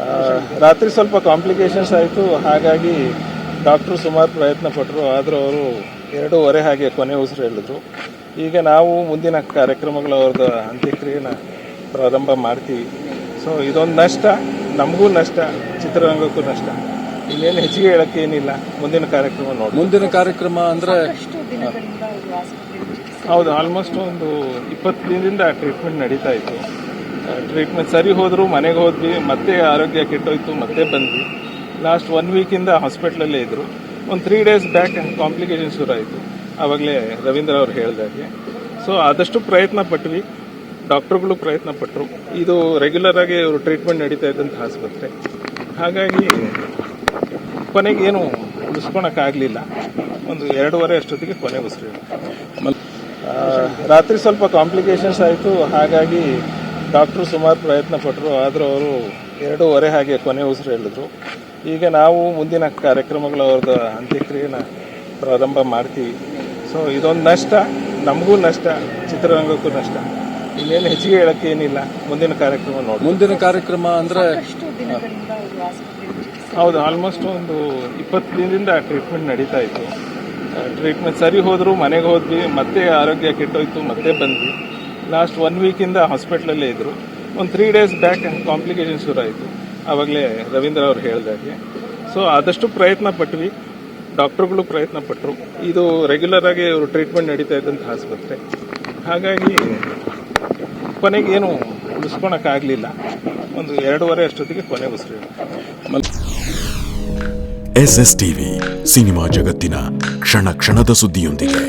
ಆ, ರಾತ್ರಿ ಸ್ವಲ್ಪ ಕಾಂಪ್ಲಿಕೇಶನ್ಸ್ ಆಯಿತು. ಹಾಗಾಗಿ ಡಾಕ್ಟ್ರು ಸುಮಾರು ಪ್ರಯತ್ನ ಪಟ್ಟರು ಆದರೂ ಅವರು ಎರಡೂವರೆ ಹಾಗೆ ಕೊನೆ ಉಸಿರು ಹೇಳಿದ್ರು ಈಗ ನಾವು ಮುಂದಿನ ಕಾರ್ಯಕ್ರಮಗಳು ಅವ್ರದ್ದು ಅಂತ್ಯಕ್ರಿಯೆನ ಪ್ರಾರಂಭ ಮಾಡ್ತೀವಿ. ಸೊ ಇದೊಂದು ನಷ್ಟ. ನಮಗೂ ನಷ್ಟ. ಚಿತ್ರರಂಗಕ್ಕೂ ನಷ್ಟ. ಇನ್ನೇನು ಹೆಚ್ಚಿಗೆ ಹೇಳಕ್ಕೆ ಏನಿಲ್ಲ. ಮುಂದಿನ ಕಾರ್ಯಕ್ರಮ ನೋಡಿ ಮುಂದಿನ ಕಾರ್ಯಕ್ರಮ ಅಂದ್ರೆ ಎಷ್ಟು ದಿನಗಳಿಂದ ಆಸ್ಪತ್ರೆಯಲ್ಲಿ ಹೌದು. ಆಲ್ಮೋಸ್ಟ್ ಒಂದು ಇಪ್ಪತ್ತು ದಿನದಿಂದ ಟ್ರೀಟ್ಮೆಂಟ್ ನಡೀತಾ ಇತ್ತು. ಟ್ರೀಟ್ಮೆಂಟ್ ಸರಿ ಹೋದರೂ, ಮನೆಗೆ ಹೋದ್ವಿ, ಮತ್ತೆ ಆರೋಗ್ಯ ಕೆಟ್ಟೋಯ್ತು, ಮತ್ತೆ ಬಂದ್ವಿ. ಲಾಸ್ಟ್ ಒನ್ ವೀಕಿಂದ ಹಾಸ್ಪಿಟ್ಲಲ್ಲೇ ಇದ್ದರು ಒಂದು ತ್ರೀ ಡೇಸ್ ಬ್ಯಾಕ್ ಕಾಂಪ್ಲಿಕೇಶನ್ ಶುರು ಆಯಿತು ಆವಾಗಲೇ ರವೀಂದ್ರ ಅವ್ರು ಹೇಳಿದಾಗೆ. ಸೊ ಆದಷ್ಟು ಪ್ರಯತ್ನ ಪಟ್ವಿ. ಡಾಕ್ಟ್ರುಗಳು ಪ್ರಯತ್ನ ಪಟ್ಟರು ಇದು ರೆಗ್ಯುಲರ್ ಆಗಿ ಇವರು ಟ್ರೀಟ್ಮೆಂಟ್ ನಡೀತಾ ಇದ್ದಂಥ ಆಸ್ಪತ್ರೆ. ಹಾಗಾಗಿ ಕೊನೆಗೆ ಏನು ಉಳಿಸ್ಕೊಳಕ್ಕಾಗಲಿಲ್ಲ ಒಂದು ಎರಡೂವರೆ ಅಷ್ಟೊತ್ತಿಗೆ ಕೊನೆ ಉಸಿರು ರಾತ್ರಿ ಸ್ವಲ್ಪ ಕಾಂಪ್ಲಿಕೇಶನ್ಸ್ ಆಯಿತು. ಹಾಗಾಗಿ ಡಾಕ್ಟ್ರು ಸುಮಾರು ಪ್ರಯತ್ನ ಪಟ್ಟರು ಆದರೂ ಅವರು ಎರಡೂವರೆ ಹಾಗೆ ಕೊನೆ ಉಸಿರು ಹೇಳಿದ್ರು. ಈಗ ನಾವು ಮುಂದಿನ ಕಾರ್ಯಕ್ರಮಗಳು ಅವ್ರದ್ದು ಅಂತ್ಯಕ್ರಿಯೆನ ಪ್ರಾರಂಭ ಮಾಡ್ತೀವಿ. ಸೊ ಇದೊಂದು ನಷ್ಟ ನಮಗೂ ನಷ್ಟ ಚಿತ್ರರಂಗಕ್ಕೂ ನಷ್ಟ. ಇನ್ನೇನು ಹೆಚ್ಚಿಗೆ ಹೇಳಕ್ಕೆ ಏನಿಲ್ಲ. ಮುಂದಿನ ಕಾರ್ಯಕ್ರಮ ನೋಡಿ ಮುಂದಿನ ಕಾರ್ಯಕ್ರಮ ಅಂದ್ರೆ ಹೌದು ಆಲ್ಮೋಸ್ಟ್ ಒಂದು ಇಪ್ಪತ್ತು ದಿನದಿಂದ ಟ್ರೀಟ್ಮೆಂಟ್ ನಡೀತಾ ಇತ್ತು. ಟ್ರೀಟ್ಮೆಂಟ್ ಸರಿ ಹೋದರೂ ಮನೆಗೆ ಹೋದ್ವಿ ಮತ್ತೆ ಆರೋಗ್ಯ ಕೆಟ್ಟೋಯ್ತು ಮತ್ತೆ ಬಂದ್ವಿ. ಲಾಸ್ಟ್ ಒನ್ ವೀಕಿಂದ ಹಾಸ್ಪಿಟ್ಲಲ್ಲೇ ಇದ್ರು. ಒಂದು ತ್ರೀ ಡೇಸ್ ಬ್ಯಾಕ್ ಕಾಂಪ್ಲಿಕೇಶನ್ ಶುರು ಆಯಿತು ಆವಾಗಲೇ ರವೀಂದ್ರ ಅವ್ರು ಹೇಳಿದಾಗೆ ಸೊ ಆದಷ್ಟು ಪ್ರಯತ್ನ ಪಟ್ವಿ. ಡಾಕ್ಟರ್ಗಳು ಪ್ರಯತ್ನ ಪಟ್ಟರು ಇದು ರೆಗ್ಯುಲರ್ ಆಗಿ ಅವರು ಟ್ರೀಟ್ಮೆಂಟ್ ನಡೀತಾ ಇದ್ದಂಥ ಆಸ್ಪತ್ರೆ. ಹಾಗಾಗಿ ಕೊನೆಗೆ ಏನು ಉಳಿಸ್ಕೊಳಕ್ಕಾಗಲಿಲ್ಲ ಒಂದು ಎರಡೂವರೆ ಅಷ್ಟೊತ್ತಿಗೆ ಕೊನೆ ಉಸಿರು ಎಸ್ ಎಸ್ ಟಿವಿ ಸಿನಿಮಾ ಜಗತ್ತಿನ ಕ್ಷಣ ಕ್ಷಣದ ಸುದ್ದಿಯೊಂದಿಗೆ.